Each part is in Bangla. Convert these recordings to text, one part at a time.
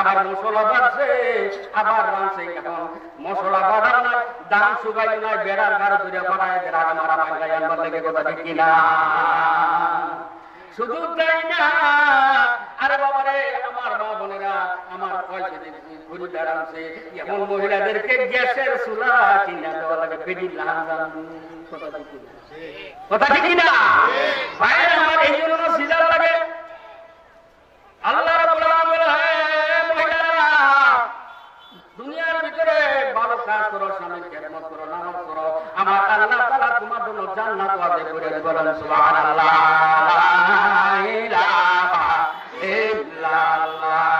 আবার মশলা বাড়ছে আবার রাঁধছে এখন মশলা বাড়ার নাই দাম শুকাই নাই বেড়ার গাড়ো ধরে বাড়ায় বেড়া মারা ভাঙ্গাই আনবার লেগে কথা ঠিক কিনা? শুধু তাই না। আরে বাবা রে আমার মা বোনেরা আমার পয়সা ঘুরি দাঁড়াচ্ছে এমন মহিলাদেরকে গ্যাসের চুলা কিনা দেওয়া লাগে কিনা? কথা ঠিক কিনা? ভাইয়ের আমার এই জন্য সিজার লাগে। আল্লাহ রাব্বুল আলামিন বলে হে মহিলারা দুনিয়ার ভিতরে ভালো কাজ করো স্বামীর খেদমত করো নামাজ করো আমার আল্লাহ তাআলা তোমার জন্য জান্নাত ওয়াদা সুবহানাল্লাহ লা ইলাহা ইল্লাল্লাহ।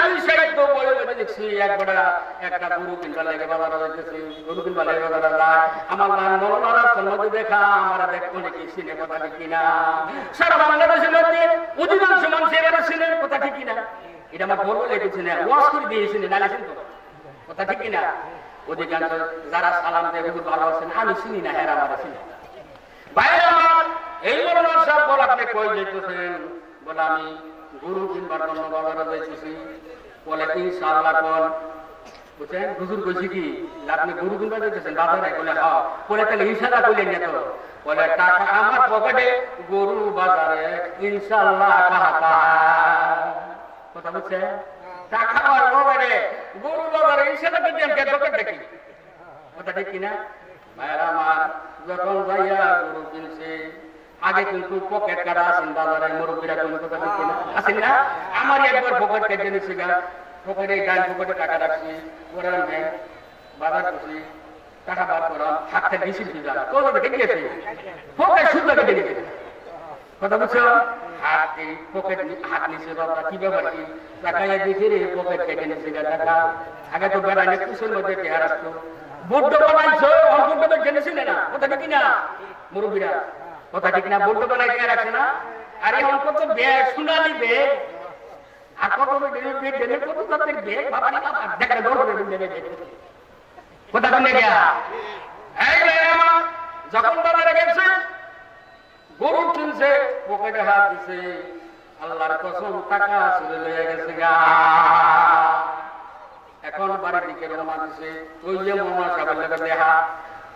আরবি সাহিত্য বই বই দেখছি মৌলানা এটা আমার বলব না, ওয়াশ দিয়েছি না নালেছেন তো কথা ঠিক কিনা? অধিকাংশ যারা সালাম দেয় আমি চিনি না হ্যাঁ আমার চিনি। বাইরে আমার এই বল বলে আমি গুরু কিনবার জন্য বাজারে যাইতেছি বলে ইনশাআল্লাহ কোন? বুঝছেন? হুজুর কইছি কি, আপনি গরু কিনবার যাইতেছেন বাজারে? বলে হ্যাঁ। বলে, তাহলে ইনশাআল্লাহ কইলেন না তো। বলে, টাকা আমার পকেটে, গরু বাজারে, ইনশাআল্লাহ কাহা কথা বুঝছেন? টাকা আমার পকেটে, গরু বাজারে, ইনশাআল্লাহ কইতেন কে পকেট দেখি? কথা ঠিক কিনা? ভাইরা আমার, যখন যাইয়া গরু কিনছে আগে কিন্তু পকেট কাটা আছেন, বাজারে মুরব্বীরা কোনো কথা ঠিক কিনা আছেন না? আমার একবার পকেট কেটে নিচ্ছে গা। পকেটে ডান পকেটে টাকা রাখছি, ওরা নেই বাজার করছি, টাকা বার হাতটা বেশি কত দেখে গেছে পকেট শুদ্ধ কেটে কথা বুঝছ? হাত পকেট হাত নিচে বাবা, কি ব্যাপার কি? টাকা দেখে রে পকেট কেটে গা, টাকা। আগে তো বেড়াইলে কুশের মধ্যে আসতো। বুদ্ধ বানাইছো না। কথা ঠিক না? মুরব্বীরা কথা ঠিক না বুদ্ধ বানাই টেহার আছে না। আরে অল্প তো ব্যাগ সোনালি ব্যাগ আর কত বেড দেনে কত তাদের ব্যাগ বাবা বাবা দেখা দৌড় করে দেবে কথা শুনে গিয়া। এই আমার, যখন বাজারে গেছে, গরু কিনছে, পকেটে হাত দিছে। আল্লাহর কসম, টাকা চলে লয়ে গেছে গা। এখন বাড়ির দিকে রওনা দিছে। ওই যে মনোয়া সাহেবের দেখা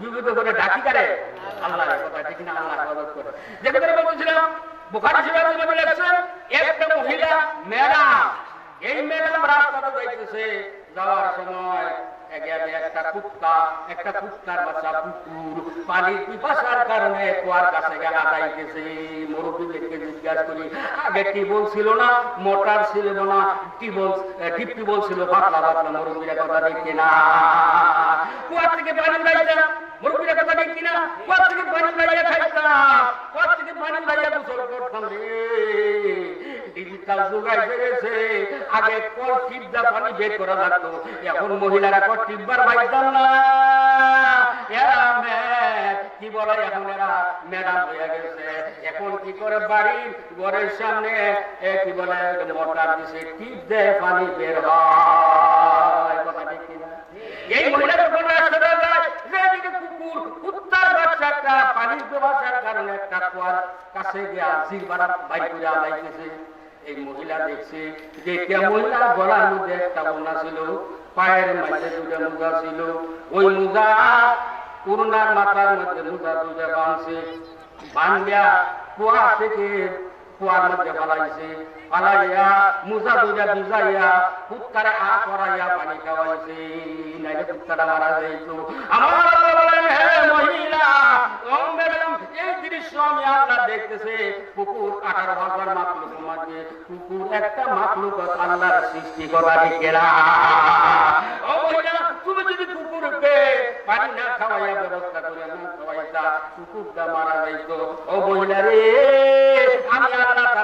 আল্লাহ করে ডাকি করে? আল্লাহ কথা ঠিক না আল্লাহ হেফাজত করে। যে কথা আমি বলছিলাম, বুখারী লেখছেন একটা মহিলা ম্যাডাম এই যাইতেছে? যাওয়ার সময় কুয়ার কাছে আগে টিবল ছিল না? মোটর ছিল না? টিবল পাতলা পাতলা। কথা দেখি না। কুয়ার থেকে পানি উড়াইতাম মুরব্বীরা কথা দেখি না? কুয়ার থেকে পানি উড়াইয়া খাইতাম? কুয়ার থেকে পানি উড়াইয়া গোসল করতাম রে? এখন কি করে বাড়ির ঘরের সামনে। কি বলে? কিনা? এই মহিলা কুত্তার বাচ্চাটা পানির ব্যবসার কারণে একটা কাছে গিয়া জিরবারা বাইর করে এই মহিলা দেখছে যে একটা পায়ের মাঝে দুটা মুজা ছিল। ওই মুজা করুণার মাথার মধ্যে মুজা দুটা বাঁধছে। বান্ধিয়া কুয়া থেকে কুয়ার মধ্যে ফালাইছে ফালাইয়া মুজা দুইটা ভিজাইয়া কুত্তারে আ করাইয়া পানি খাওয়াইছে। নাইলে কুত্তাটা মারা যাইতো। আমার আল্লাহ বলেন, হে মহিলা এই দৃশ্য আমি আল্লাহ দেখতেছে। কুকুর আঠারো হাজার মাকলুক মাঝে কুকুর একটা মাকলুক আল্লাহর সৃষ্টি করা দিকেরা তুমি যদি কুকুরকে পানি না খাওয়াইয়া ব্যবস্থা করে না খাওয়াইতা, কুকুরটা মারা যাইতো। ও মহিলা রে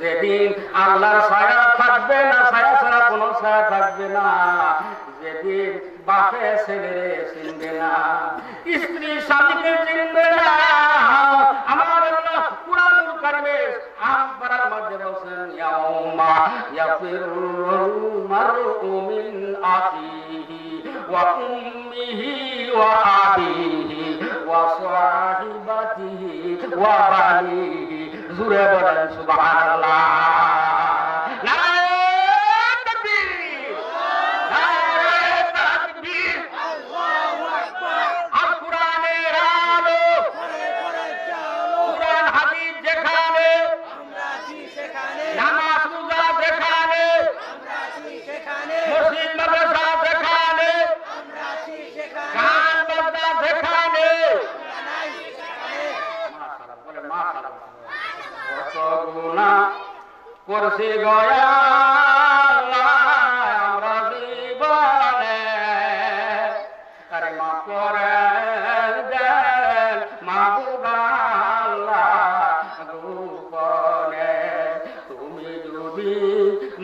যেদিন আল্লাহর ছায়া থাকবে না, ছায়া ছাড়া কোনো ছায়া থাকবে না। যেদিন বাপে ছেলে চিনবে না, স্ত্রী স্বামীকে চিনবে না। আমার আল্লাহ কুরআনুল কারিমে আকবরার মধ্যে বলছেন, ইয়াউমা ইয়াফিরুল মারউ মিন আখিহি ওয়া উম্মিহি ওয়া আবিহি ওয়া সাহিবাতিহি ওয়া বানিহি জুরে বলেন সুবহানাল্লাহ।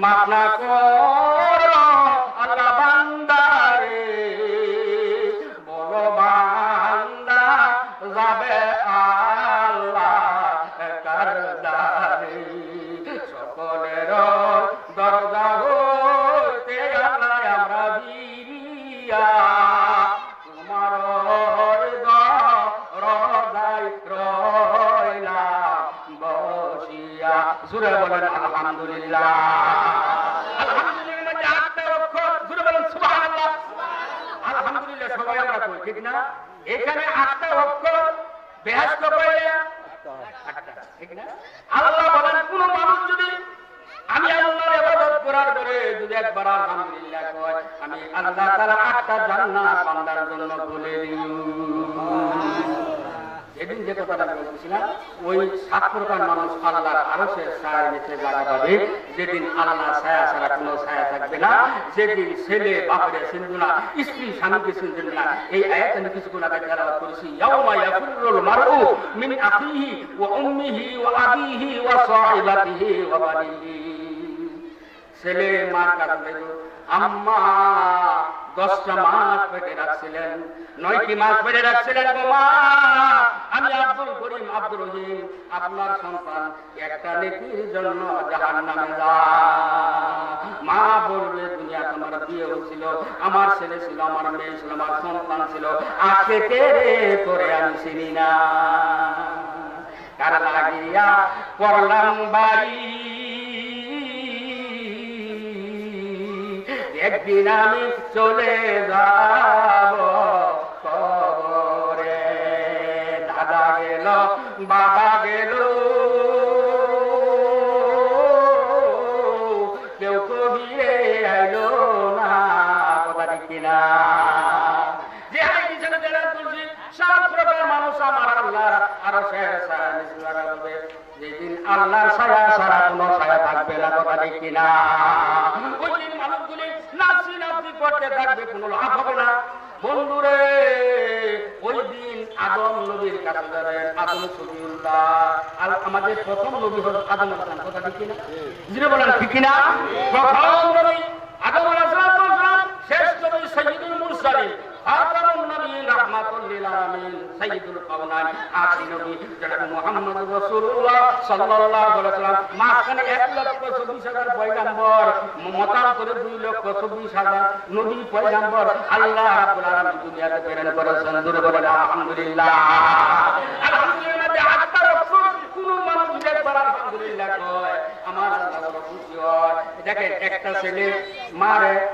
মাফ না করো। এখানে আটটা অক্ষর বেহাস্ত আল্লাহ বলেন, কোন মানুষ যদি আমি ইবাদত করার পরে যদি একবার আলহামদুলিল্লাহ কয়, আমি আল্লাহ তারা আটটা জান্নাত বান্দার জন্য বলে দিই। বলছিলাম, ওই সাত প্রকার মানুষ আল্লাহর নিচে জায়গা পাবে যেদিন আল্লাহ ছায়া ছাড়া কোনো ছায়া থাকবে না, যেদিন ছেলে, বাপরে না স্ত্রী, স্বামীকে না, এই আয়াত আমি আগে করেছি মিন উম্মিহি আবিহি সাহিবাতিহি বানিহি। ছেলে, মার কাছে আম্মা, দশটা মাস পেটে রাখছিলেন, নয়টি মাস পেটে রাখছিলেন মা। আমি আব্দুল করিম আব্দুল রহিম, আপনার সন্তান একটা নেকির জন্য জাহান নামে মা বলবে, দুনিয়া তোমার বিয়ে হয়েছিল, আমার ছেলে ছিল, আমার মেয়ে ছিল, আমার সন্তান ছিল। আজকে কে রে, তোরে আমি চিনি না। কার লাগিয়া করলাম বাড়ি। একদিন আমি চলে যাব। আল্লাহ আরও শেষ হবে। যেদিন আল্লাহর ছায়া ছাড়া কোনো ছায়া থাকবে না কথা ঠিক কিনা? ওই দিন মানুষগুলি নাচি নাচি করতে থাকবে কোনো লাভ হবে না। বন্ধুরে ওই দিন আদম নবীর কাছে আসলেন আদম সবিউল্লাহ আর আমাদের প্রথম নবী হল আদম কথা ঠিক কিনা? যিনি বলেন ঠিক কিনা? প্রথম নবী সাইয়্যিদুল কাওনাইন নবী জনাব মুহাম্মদ রাসূলুল্লাহ সাল্লাল্লাহু আলাইহি ওয়াসাল্লাম, মাঝখানে 1 লক্ষ 24 হাজার পয়গাম্বর, মতান্তরে 2 লক্ষ 24 হাজার নবী পয়গাম্বর, আল্লাহ রাব্বুল আলামিন দুনিয়াতে প্রেরণ করেছেন। দূরে বলেন, আলহামদুলিল্লাহ। আলহামদুলিল্লাহ আত্মা রসুল, কোন মানুষ একবার আলহামদুলিল্লাহ কয়। আমার আল্লাহ খুশি হয়? দেখেন, একটা ছেলে মারে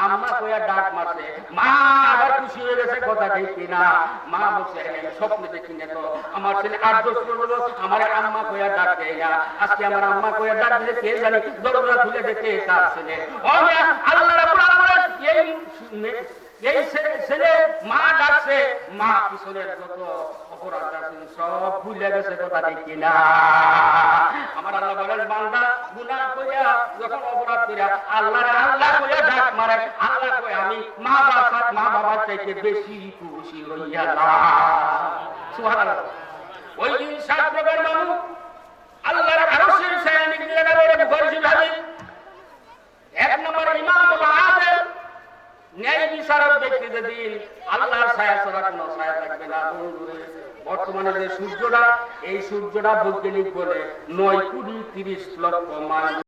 আম্মা কইয়া ডাক মারছে মা আবার খুশি হয়ে গেছে কথা ঠিক কিনা? মা বলছে "হ্যাঁ, আমি স্বপ্নে দেখি না তো। আমার ছেলে আট বছর আমার আম্মা কইয়া ডাক দেয় না। আজকে আমার আম্মা কইয়া ডাক দিলে কে জানে? দরজা খুলে দেখে তার ছেলে। আল্লাহ এই এই ছেলে- মা ডাকছে মা পিছনের যত অপরাধ আছে সব ভুলে গেছে কথা ঠিক কিনা আমার আল্লাহ বলেন বান্দা গুনাহ কইয়া যখন অপরাধ কইরা আল্লাহ আল্লাহ কইয়া ডাক মারে আল্লাহ কই আমি মা বাবা মা বাবার চাইতে বেশি খুশি হইয়া সুবহানাল্লাহ ওই দিন সাত প্রকার মানুষ আল্লাহর আরশের ছায়া নিকলে যাবে এটা বুখারী শরীফ হাদিস এক নম্বর ইমাম আদম ন্যায় বিচারক ব্যক্তি যেদিন আল্লাহর ছায়া ছাড়া কোনো ছায়া থাকবে না বর্তমানে যে সূর্যটা, এই সূর্যটা বৈজ্ঞানিক বলে নয় কুড়ি তিরিশ লক্ষ মাইল।